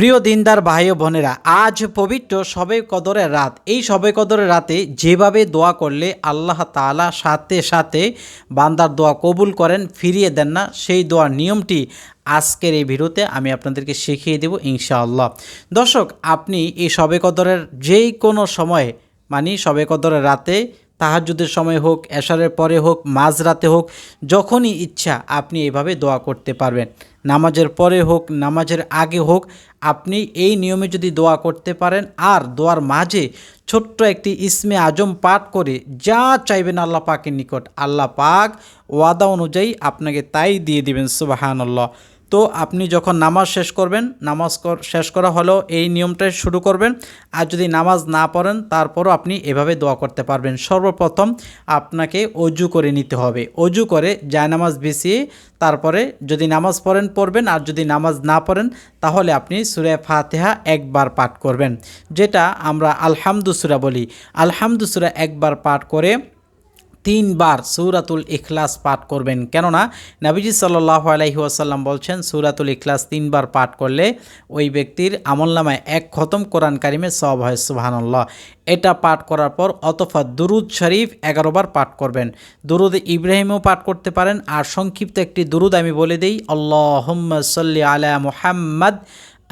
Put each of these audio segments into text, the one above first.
প্রিয় দিনদার ভাই বোনেরা, আজ পবিত্র সবে কদরের রাত। এই সবে কদরের রাতে যেভাবে দোয়া করলে আল্লাহ তাআলা সাথে সাথে বান্দার দোয়া কবুল করেন, ফিরিয়ে দেন না, সেই দোয়ার নিয়মটি আজকের এই ভিডিওতে আমি আপনাদেরকে শিখিয়ে দেব ইনশাআল্লাহ। দর্শক, আপনি এই সবে কদরের যেই কোনো সময়ে মানে সবে কদরের রাতে তাহাজুদের সময় হোক, এশারের পরে হোক, মাঝরাতে হোক, যখনই ইচ্ছা আপনি এভাবে দোয়া করতে পারবেন। নামাজের পরে হোক, নামাজের আগে হোক, আপনি এই নিয়মে যদি দোয়া করতে পারেন, আর দোয়ার মাঝে ছোট্ট একটি ইসমে আজম পাঠ করে যা চাইবেন আল্লাহ পাকের নিকট, আল্লাহ পাক ওয়াদা অনুযায়ী আপনাকে তাই দিয়ে দিবেন, সুবাহানল্লাহ। তো আপনি যখন নামাজ শেষ করবেন, নামাজ শেষ করা হলেও এই নিয়মটাই শুরু করবেন। আর যদি নামাজ না পড়েন, তারপরও আপনি এভাবে দোয়া করতে পারবেন। সর্বপ্রথম আপনাকে অজু করে নিতে হবে। অজু করে জায়নামাজ বিছিয়ে তারপরে যদি নামাজ পড়েন, পড়বেন। আর যদি নামাজ না পড়েন, তাহলে আপনি সুরে ফাতেহা একবার পাঠ করবেন। যেটা আমরা আলহামদুসুরা বলি। আলহামদুসুরা একবার পাঠ করে তিনবার সূরাতুল ইখলাস পাঠ করবেন। কেননা নবীজি সাল্লাহ আলাইহি ওয়াসাল্লাম বলছেন, সূরাতুল ইখলাস তিনবার পাঠ করলে ওই ব্যক্তির আমলনামায় এক খতম কোরআন কারিমে সব হয়, সুবহানাল্লাহ। এটা পাঠ করার পর অতফা দুরুদ শরীফ এগারোবার পাঠ করবেন। দুরুদ ইব্রাহিমও পাঠ করতে পারেন। আর সংক্ষিপ্ত একটি দুরুদ আমি বলে দিই, আল্লাহুম্মা সাল্লি আলা মুহাম্মদ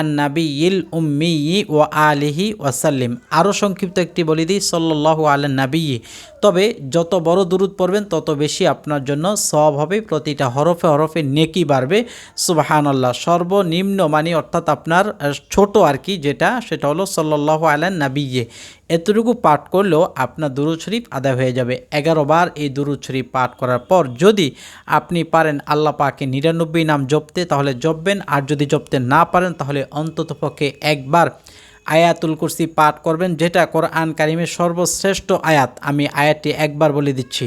আন্নাবিল উম্মি ও আলিহি ওয়াসাল্লিম। আরও সংক্ষিপ্ত একটি বলে দিই সল্লাহ আল নাবি তবে যত বড় দূরত পড়বেন, তত বেশি আপনার জন্য সব হবে। প্রতিটা হরফে হরফে নেকি বাড়বে। সুবাহান আল্লাহ সর্বনিম্ন মানে অর্থাৎ আপনার ছোট আর কি যেটা, সেটা হলো সল্লাহ আলান নাবিয়ে এতটুকু পাঠ করলেও আপনার দুরুদ শরীফ আদায় হয়ে যাবে। এগারো বার এই দুরুদ শরীফ পাঠ করার পর যদি আপনি পারেন আল্লাহ পাকে নিরানব্বই নাম জপতে, তাহলে জপবেন। আর যদি জপতে না পারেন, তাহলে অন্ততপক্ষে একবার আয়াতুল কুরসি পাঠ করবেন যেটা কোরআন কারিমের সর্বশ্রেষ্ঠ আয়াত। আমি আয়াতটি একবার বলে দিচ্ছি।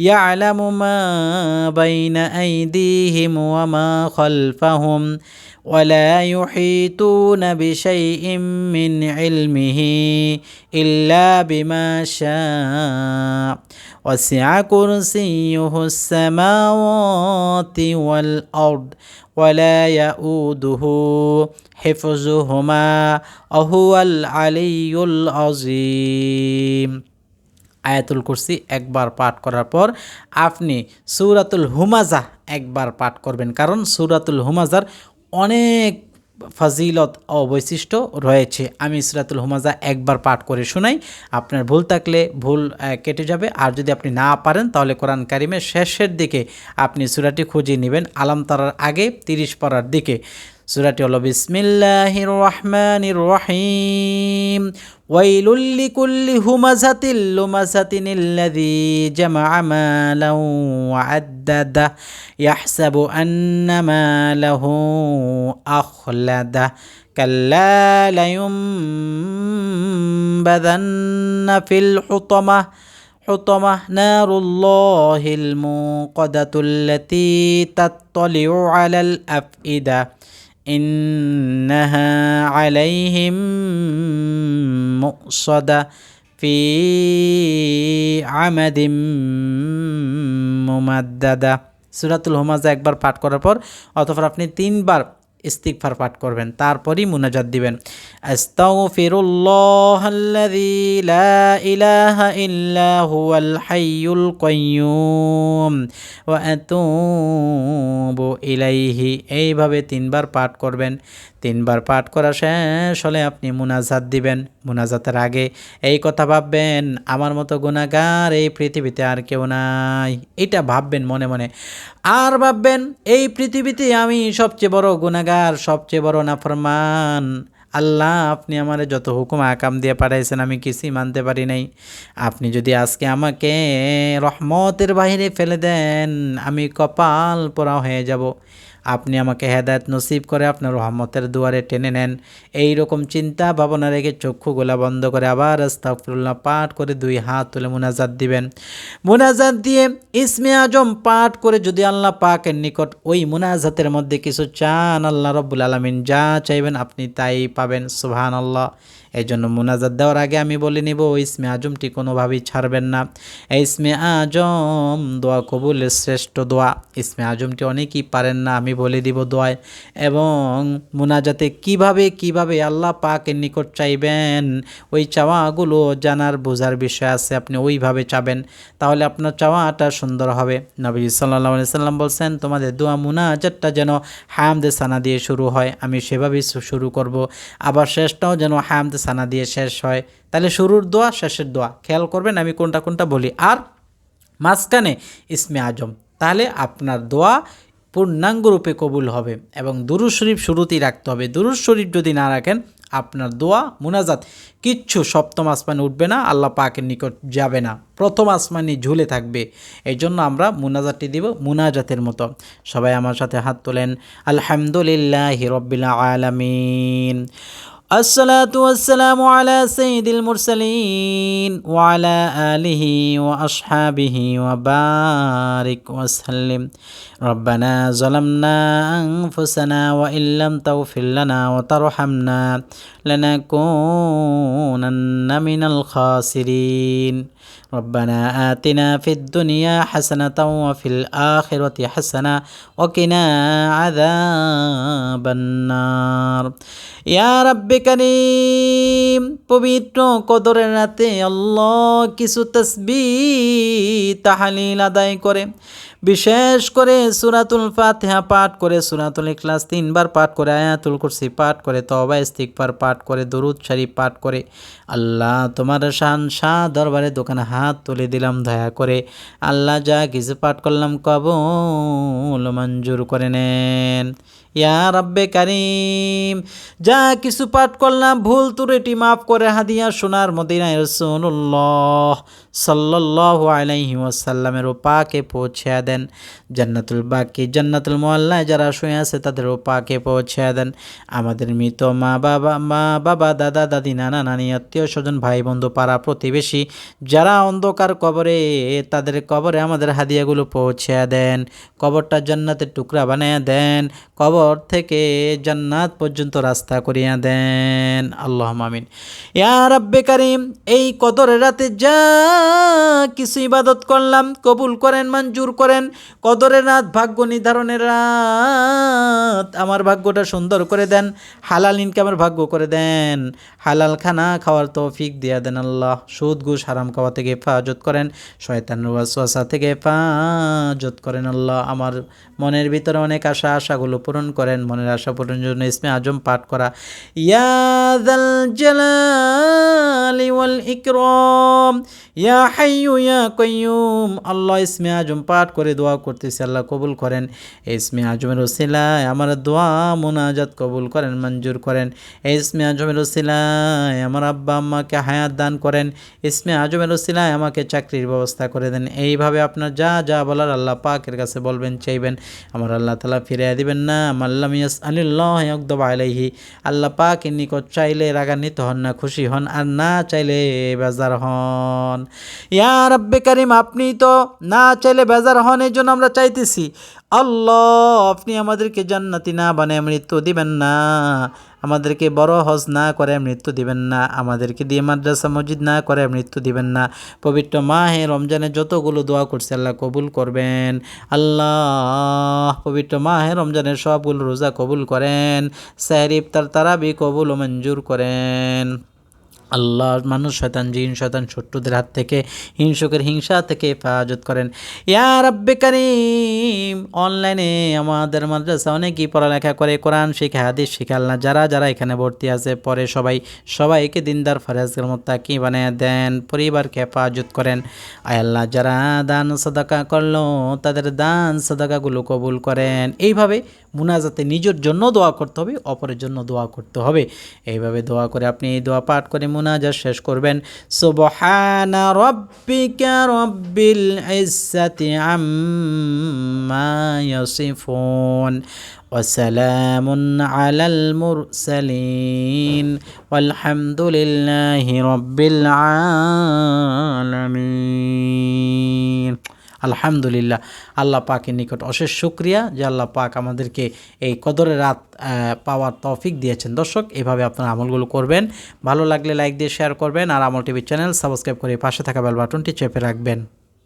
يعلم ما بين أيديهم وما خلفهم ولا يحيطون بشيء من علمه إلا بما شاء. وسع كرسيه السماوات والأرض ولا يؤوده حفظهما وهو العلي العظيم. আয়াতুল কুরসি একবার পাঠ করার পর আপনি সূরাতুল হুমাজা একবার পাঠ করবেন। কারণ সূরাতুল হুমাজার অনেক ফাজিলত ও বৈশিষ্ট্য রয়েছে। আমি সুরাতুল হুমাজা একবার পাঠ করে শোনাই। আপনার ভুল থাকলে ভুল কেটে যাবে। আর যদি আপনি না পারেন, তাহলে কোরআন কারিমের শেষের দিকে আপনি সুরাটি খুঁজে নেবেন আলাম তারার আগে, তিরিশ পড়ার দিকে। সুরাটি হলো বিসমিল্লাহির রহমানির রহিম ওয়াইলুল লিকুল্লি হুমাজাতিল লুমাজাতিনিল্লাযী জামাআ মালান ওয়া আদ্দাদা ইয়াহসাবু আন্না মালাহু আখলাদা কাল্লা লায়ুমবাদান্না ফিল হুতামাহ حطمة نار الله الموقدة التي تطلع على الأفئدة إنها عليهم مؤصدة في عمد মুমাদ্দাদা সুরাতুল হুমাজা একবার পাঠ করার পর অতঃপর আপনি তিনবার ইস্তিগফার পাঠ করবেন তারপরই মুনাজাত দিবেন। এইভাবে তিনবার পাঠ করবেন। তিনবার পাঠ করা শেষ হলে আপনি মুনাজাত দিবেন। মুনাজাতের আগে এই কথা ভাববেন, আমার মতো গুণাগার এই পৃথিবীতে আর কেউ নাই। এটা ভাববেন মনে মনে। আর ভাববেন, এই পৃথিবীতে আমি সবচেয়ে বড় গুণাগার সবচেয়ে বড় নাফরমান। আল্লাহ, আপনি আমার যত হুকুম আকাম দিয়ে পাঠাইছেন, আমি কিছুই মানতে পারি নাই। আপনি যদি আজকে আমাকে রহমতের বাহিরে ফেলে দেন, আমি কপাল পোড়া হয়ে যাব। আপনি আমাকে হেদায়ত নসিব করে আপনার রহমতের দুয়ারে টেনে নেন। এই রকম চিন্তা ভাবনা রেখে চক্ষু গোলা বন্ধ করে আবার আস্তাফরুল্লাহ পাঠ করে দুই হাত তুলে মুনাজাত দিবেন। মুনাজাত দিয়ে ইসমে আজম পাঠ করে যদি আল্লাহ পাকের নিকট ওই মুনাজাতের মধ্যে কিছু চান, আল্লাহ রব্বুল আলমিন যা চাইবেন আপনি তাই পাবেন সুবহান আল্লাহ এই জন্য মুনাজাত দেওয়ার আগে আমি বলে নিব, ওই ইসমে আজমটি কোনোভাবেই ছাড়বেন না। ইসমে আজম দোয়া কবুলের শ্রেষ্ঠ দোয়া। ইসমে আজমটি অনেকেই পারেন না, আমি বলে দিব দোয়ায়। এবং মুনাজাতে কীভাবে কীভাবে আল্লাহ পাকের নিকট চাইবেন, ওই চাওয়াগুলো জানার বোঝার বিষয় আছে, আপনি ওইভাবে চাবেন। তাহলে আপনার চাওয়াটা সুন্দর হবে। নবী সাল্লাহ সাল্লাম বলছেন, তোমাদের দোয়া মুনাজাতটা যেন হামদে সানা দিয়ে শুরু হয়। আমি সেভাবেই শুরু করব। আবার শেষটাও যেন হামদে সানা দিয়ে শেষ হয়। তাহলে শুরুর দোয়া, শেষের দোয়া। খেয়াল করবেন, আমি কোনটা কোনটা বলি। আর মাঝখানে ইসমে আজম। তাহলে আপনার দোয়া পূর্ণাঙ্গ রূপে কবুল হবে এবং দুরুজ শরীফ শুরুতেই রাখতে হবে। দুরুজ শরীফ যদি না রাখেন, আপনার দোয়া, মুনাজাত কিচ্ছু সপ্তম আসমানে উঠবে না, আল্লাহ পাকের নিকট যাবে না। প্রথম আসমানে ঝুলে থাকবে। এই জন্য আমরা মুনাজাতটি দিব মুনাজাতের মতো। সবাই আমার সাথে হাত তোলেন। আলহামদুলিল্লাহ রব্বিল আলামিন। الصلاة والسلام على سيد المرسلين وعلى آله وأصحابه وبارك وسلم. ربنا ظلمنا أنفسنا وإن لم تغفر لنا وترحمنا لنكونن من الخاسرين. ربنا آتنا في الدنيا حسنة وفي الآخرة حسنة وقنا عذاب النار ইয়া রব্বে করিম পবিত্র কদরের রাতে আল্লাহ কিছু তসবি তাহালিল আদায় করে বিশেষ করে সুরাতুল ফাতিহা পাঠ করে সুরাতুল ইখলাস তিনবার পাঠ করে, আয়াতুল কুরসি পাঠ করে, তওবা, ইস্তিগফার পাঠ করে, দরুদ শরীফ পাঠ করে। আল্লাহ তোমার শান শাহ দরবারে দোকানে হাত তুলে দিলাম, দয়া করে। আল্লাহ যা কিছু পাঠ করলাম কবল মঞ্জুর করে নেন। ইয়া রব্বে কারিম, যা কিছু পাঠ করলাম ভুল ত্রুটি মাফ করে হাদিয়া সোনার মদিনায় রসুল্লাহ সাল্লাহ আলাইহি ওয়াসাল্লামের পাকে পৌঁছে দেন। জান্নাতুল বাকি, জান্নাতুল মোয়াল্লায় যারা শুয়ে আছে তাদেরও পাকে পৌঁছে দেন। আমাদের মৃত মা বাবা মা বাবা, দাদা, দাদি, নানা, নানি, আত্মীয় স্বজন, ভাই, বন্ধু, পাড়া, প্রতিবেশী, যারা অন্ধকার কবরে, তাদের কবরে আমাদের হাদিয়াগুলো পৌঁছে দেন। কবরটা জান্নাতের টুকরা বানিয়ে দেন। কবর থেকে জান্নাত পর্যন্ত রাস্তা করিয়া দেন। আল্লাহ মামিন ইয়া রাব্বে কারিম, এই কদরের রাতে যা কিছু ইবাদত করলাম, কবুল করেন, মঞ্জুর করেন কদরের রাত ভাগ্য নির্ধারণের রাত। আমার ভাগ্যটা সুন্দর করে দেন, হালাল ইনকামের ভাগ্য করে দেন। হালাল খানা খাওয়ার তৌফিক দিয়া দেন আল্লাহ। সুদ, ঘুষ, হারাম খাওয়া থেকে হেফাজত করেন শয়তান ওয়াসওয়াসা থেকে হেফাজত করেন আল্লাহ। আমার মনের ভিতরে অনেক আশা, আশাগুলো পূরণ করেন, মনের আশা পূরণের জন্য ইসমে আজম পাঠ করা। ইয়াদাল জালালি ওয়াল ইকরাম। ইয়া হাইয়ু, ইয়া কাইয়ুম। আল্লাহ ইসমে আজম পাঠ করে দোয়া করতেছি, আল্লাহ কবুল করেন। এই ইসমে আজমের ওসিলায় আমার দোয়া মোনাজাত কবুল করেন, মঞ্জুর করেন। এই ইসমে আজমের ওসিলায় আমার আব্বা আম্মাকে হায়াত দান করেন। ইসমে আজমের ওসিলায় আমাকে চাকরির ব্যবস্থা করে দেন। এইভাবে আপনার যা যা বলার আল্লাহ পাকের কাছে বলবেন, চাইবেন। আমার আল্লাহ তালা ফিরিয়ে দিবেন না। মাল্লাম ইয়াস আলিল্লাহ ইয়কদব আলাইহি। আল্লাহ পাক নিকট চাইলে রাগান্বিত হন না, খুশি হন। আর না চাইলে বেজার হন। ইয়া রব্বে করিম, আপনি তো না চাইলে বেজার হন এই জন্য আমরা চাইতেছি। আল্লাহ, আপনি আমাদেরকে জান্নাতি না বানায় মৃত্যু দিবেন না। আমাদেরকে বড় হজ না করে মৃত্যু দিবেন না। আমাদেরকে দিয়ে মাদ্রাসা, মসজিদ না করে মৃত্যু দিবেন না। পবিত্র মাহে রমজানে যতগুলো দোয়া করছে, আল্লাহ কবুল করবেন। আল্লাহ, পবিত্র মাহে রমজানের সবগুলো রোজা কবুল করেন। সাহের ইফতার, তারাবি কবুল ও মঞ্জুর করেন। আল্লাহ মানুষ, শয়তান, জিন, শয়তান, শত্রুদের হাত থেকে, হিংসকের হিংসা থেকে হেফাজত করেন। ইয়া রাব্বে কারিম, অনলাইনে আমাদের মাদ্রাসা অনেকেই পড়ালেখা করে, কোরআন শিখে, হাদিস শিখে, আল্লাহ যারা যারা এখানে ভর্তি আছে, পরে সবাই, সবাইকে দিনদার ফরাজের মতো কি বানিয়ে দেন, পরিবারকে হেফাজত করেন। আল্লাহ, যারা দান সদাকা করল, তাদের দান সদাকাগুলো কবুল করেন। এইভাবে মুনাজাতে নিজের জন্য দোয়া করতে হবে, অপরের জন্য দোয়া করতে হবে। এইভাবে দোয়া করে আপনি এই দোয়া পাঠ করে মুনাজাত শেষ করবেন সুবহানা রব্বিকা রব্বিল ইজ্জাতি আম্মা ইয়াসিফুন وسلام على المرسلين والحمد لله رب العالمين আলহামদুলিল্লাহ। আল্লাহ পাকের নিকট অশেষ শুক্রিয়া যে আল্লাহ পাক আমাদেরকে এই কদরের রাত পাওয়ার তৌফিক দিয়েছেন। দর্শক, এভাবে আপনারা আমলগুলো করবেন। ভালো লাগলে লাইক দিয়ে শেয়ার করবেন। আর আমল টিভি চ্যানেল সাবস্ক্রাইব করে পাশে থাকা বেল বাটনটি চেপে রাখবেন।